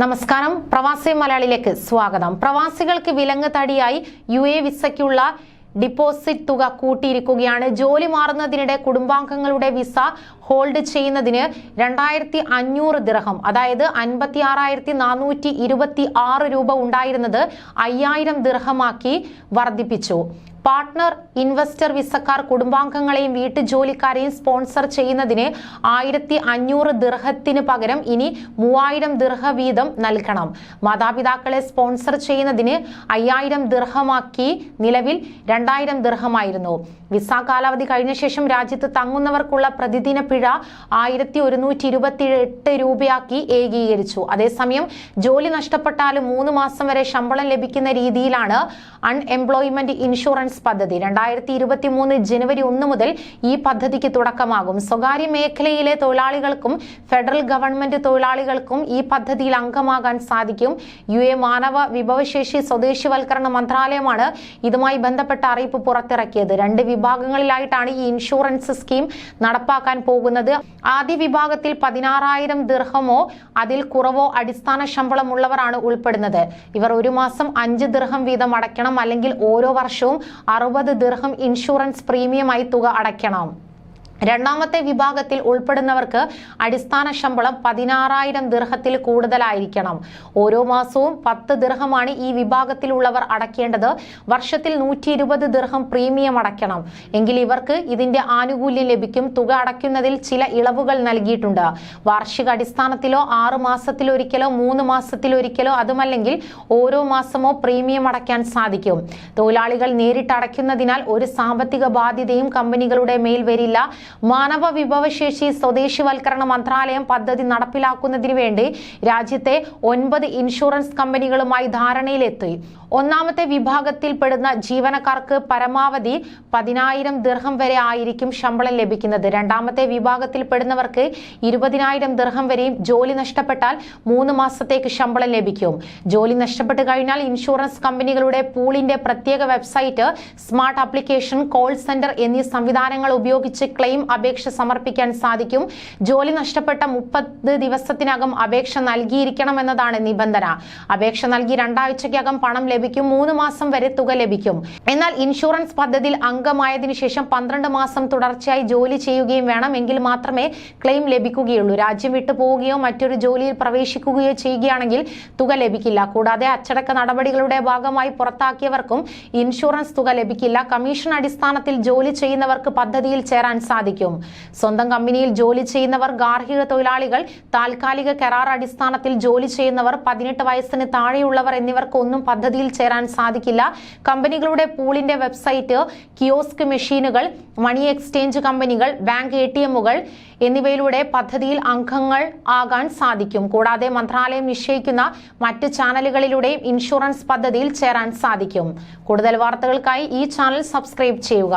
നമസ്കാരം. പ്രവാസി മലയാളിയിലേക്ക് സ്വാഗതം. പ്രവാസികൾക്ക് വിലങ്ങ് തടിയായി യു എ വിസയ്ക്കുള്ള ഡിപ്പോസിറ്റ് തുക കൂട്ടിയിരിക്കുകയാണ്. ജോലി മാറുന്നതിനിടെ കുടുംബാംഗങ്ങളുടെ വിസ ഹോൾഡ് ചെയ്യുന്നതിന് രണ്ടായിരത്തി അഞ്ഞൂറ് ദിർഹം അതായത് അൻപത്തി ആറായിരത്തി നാനൂറ്റി ഇരുപത്തി ആറ് രൂപ ഉണ്ടായിരുന്നത് അയ്യായിരം ദിർഹമാക്കി വർദ്ധിപ്പിച്ചു. പാർട്ട്ണർ ഇൻവെസ്റ്റർ വിസക്കാർ കുടുംബാംഗങ്ങളെയും വീട്ടുജോലിക്കാരെയും സ്പോൺസർ ചെയ്യുന്നതിന് ആയിരത്തി അഞ്ഞൂറ് ദിർഹത്തിന് പകരം ഇനി മൂവായിരം ദിർഹ വീതം നൽകണം. മാതാപിതാക്കളെ സ്പോൺസർ ചെയ്യുന്നതിന് അയ്യായിരം ദിർഹമാക്കി നിലവിൽ രണ്ടായിരം ദിർഹമായിരുന്നു. വിസ കാലാവധി കഴിഞ്ഞ ശേഷം രാജ്യത്ത് തങ്ങുന്നവർക്കുള്ള പ്രതിദിന പിഴ ആയിരത്തി ഒരുന്നൂറ്റി ഇരുപത്തി എട്ട് രൂപയാക്കി ഏകീകരിച്ചു. അതേസമയം ജോലി നഷ്ടപ്പെട്ടാലും മൂന്ന് മാസം വരെ ശമ്പളം ലഭിക്കുന്ന രീതിയിലാണ് അൺഎംപ്ലോയ്മെന്റ് ഇൻഷുറൻസ് പദ്ധതി. രണ്ടായിരത്തി ഇരുപത്തി മൂന്ന് ജനുവരി ഒന്ന് മുതൽ ഈ പദ്ധതിക്ക് തുടക്കമാകും. സ്വകാര്യ മേഖലയിലെ തൊഴിലാളികൾക്കും ഫെഡറൽ ഗവൺമെന്റ് തൊഴിലാളികൾക്കും ഈ പദ്ധതിയിൽ അംഗമാകാൻ സാധിക്കും. യു എ മാനവ വിഭവശേഷി സ്വദേശിവൽക്കരണ മന്ത്രാലയമാണ് ഇതുമായി ബന്ധപ്പെട്ട അറിയിപ്പ് പുറത്തിറക്കിയത്. രണ്ട് വിഭാഗങ്ങളിലായിട്ടാണ് ഈ ഇൻഷുറൻസ് സ്കീം നടപ്പാക്കാൻ പോകുന്നത്. ആദ്യ വിഭാഗത്തിൽ പതിനാറായിരം ദിർഹമോ അതിൽ കുറവോ അടിസ്ഥാന ശമ്പളമുള്ളവരാണ് ഉൾപ്പെടുന്നത്. ഇവർ ഒരു മാസം അഞ്ച് ദിർഹം വീതം അടയ്ക്കണം അല്ലെങ്കിൽ ഓരോ വർഷവും അറുപത് ദിർഹം ഇൻഷുറൻസ് പ്രീമിയമായി തുക അടയ്ക്കണം. രണ്ടാമത്തെ വിഭാഗത്തിൽ ഉൾപ്പെടുന്നവർക്ക് അടിസ്ഥാന ശമ്പളം പതിനാറായിരം ദിർഹത്തിൽ കൂടുതലായിരിക്കണം. ഓരോ മാസവും പത്ത് ദിർഹമാണ് ഈ വിഭാഗത്തിലുള്ളവർ അടയ്ക്കേണ്ടത് വർഷത്തിൽ നൂറ്റി ഇരുപത് ദിർഹം പ്രീമിയം അടയ്ക്കണം. എങ്കിൽ ഇവർക്ക് ഇതിന്റെ ആനുകൂല്യം ലഭിക്കും. തുക അടയ്ക്കുന്നതിൽ ചില ഇളവുകൾ നൽകിയിട്ടുണ്ട്. വാർഷിക അടിസ്ഥാനത്തിലോ ആറ് മാസത്തിലൊരിക്കലോ മൂന്ന് മാസത്തിലൊരിക്കലോ അതുമല്ലെങ്കിൽ ഓരോ മാസമോ പ്രീമിയം അടയ്ക്കാൻ സാധിക്കും. തൊഴിലാളികൾ നേരിട്ട് അടയ്ക്കുന്നതിനാൽ ഒരു സാമ്പത്തിക ബാധ്യതയും കമ്പനികളുടെ മേൽ വരില്ല. മാനവ വിഭവശേഷി സ്വദേശിവൽക്കരണ മന്ത്രാലയം പദ്ധതി നടപ്പിലാക്കുന്നതിന് വേണ്ടി രാജ്യത്തെ ഒൻപത് ഇൻഷുറൻസ് കമ്പനികളുമായി ധാരണയിലെത്തി. ഒന്നാമത്തെ വിഭാഗത്തിൽപ്പെടുന്ന ജീവനക്കാർക്ക് പരമാവധി പതിനായിരം ദിർഹം വരെ ആയിരിക്കും ശമ്പളം ലഭിക്കുന്നത്. രണ്ടാമത്തെ വിഭാഗത്തിൽപ്പെടുന്നവർക്ക് ഇരുപതിനായിരം ദിർഹം വരെയും ജോലി നഷ്ടപ്പെട്ടാൽ മൂന്ന് മാസത്തേക്ക് ശമ്പളം ലഭിക്കും. ജോലി നഷ്ടപ്പെട്ടു കഴിഞ്ഞാൽ ഇൻഷുറൻസ് കമ്പനികളുടെ പൂളിന്റെ പ്രത്യേക website smart application call centre എന്നീ സംവിധാനങ്ങൾ ഉപയോഗിച്ച് ക്ലെയിം അപേക്ഷ സമർപ്പിക്കാൻ സാധിക്കും. ജോലി നഷ്ടപ്പെട്ട മുപ്പത് ദിവസത്തിനകം അപേക്ഷ നൽകിയിരിക്കണമെന്നതാണ് നിബന്ധന. അപേക്ഷ നൽകി രണ്ടാഴ്ചയ്ക്കകം പണം ലഭിക്കും. മൂന്ന് മാസം വരെ തുക ലഭിക്കും. എന്നാൽ ഇൻഷുറൻസ് പദ്ധതിയിൽ അംഗമായതിനു ശേഷം പന്ത്രണ്ട് മാസം തുടർച്ചയായി ജോലി ചെയ്യുകയും വേണം. എങ്കിൽ മാത്രമേ ക്ലെയിം ലഭിക്കുകയുള്ളൂ. രാജ്യം വിട്ടു പോവുകയോ മറ്റൊരു ജോലിയിൽ പ്രവേശിക്കുകയോ ചെയ്യുകയാണെങ്കിൽ തുക ലഭിക്കില്ല. കൂടാതെ അച്ചടക്ക നടപടികളുടെ ഭാഗമായി പുറത്താക്കിയവർക്കും ഇൻഷുറൻസ് തുക ലഭിക്കില്ല. കമ്മീഷൻ അടിസ്ഥാനത്തിൽ ജോലി ചെയ്യുന്നവർക്ക് പദ്ധതിയിൽ ചേരാൻ സാധിക്കും. സ്വന്തം കമ്പനിയിൽ ജോലി ചെയ്യുന്നവർ ഗാർഹിക തൊഴിലാളികൾ താൽക്കാലിക കരാർ അടിസ്ഥാനത്തിൽ ജോലി ചെയ്യുന്നവർ പതിനെട്ട് വയസ്സിന് താഴെയുള്ളവർ എന്നിവർക്കൊന്നും പദ്ധതിയിൽ ചേരാൻ സാധിക്കില്ല. കമ്പനികളുടെ പൂളിന്റെ വെബ്സൈറ്റ് കിയോസ്ക് മെഷീനുകൾ മണി എക്സ്ചേഞ്ച് കമ്പനികൾ ബാങ്ക് എ ടി എമ്മുകൾ എന്നിവയിലൂടെ പദ്ധതിയിൽ അംഗങ്ങൾ ആകാൻ സാധിക്കും. കൂടാതെ മന്ത്രാലയം നിശ്ചയിക്കുന്ന മറ്റ് ചാനലുകളിലൂടെയും ഇൻഷുറൻസ് പദ്ധതിയിൽ ചേരാൻ സാധിക്കും. കൂടുതൽ വാർത്തകൾക്കായി ഈ ചാനൽ സബ്സ്ക്രൈബ് ചെയ്യുക.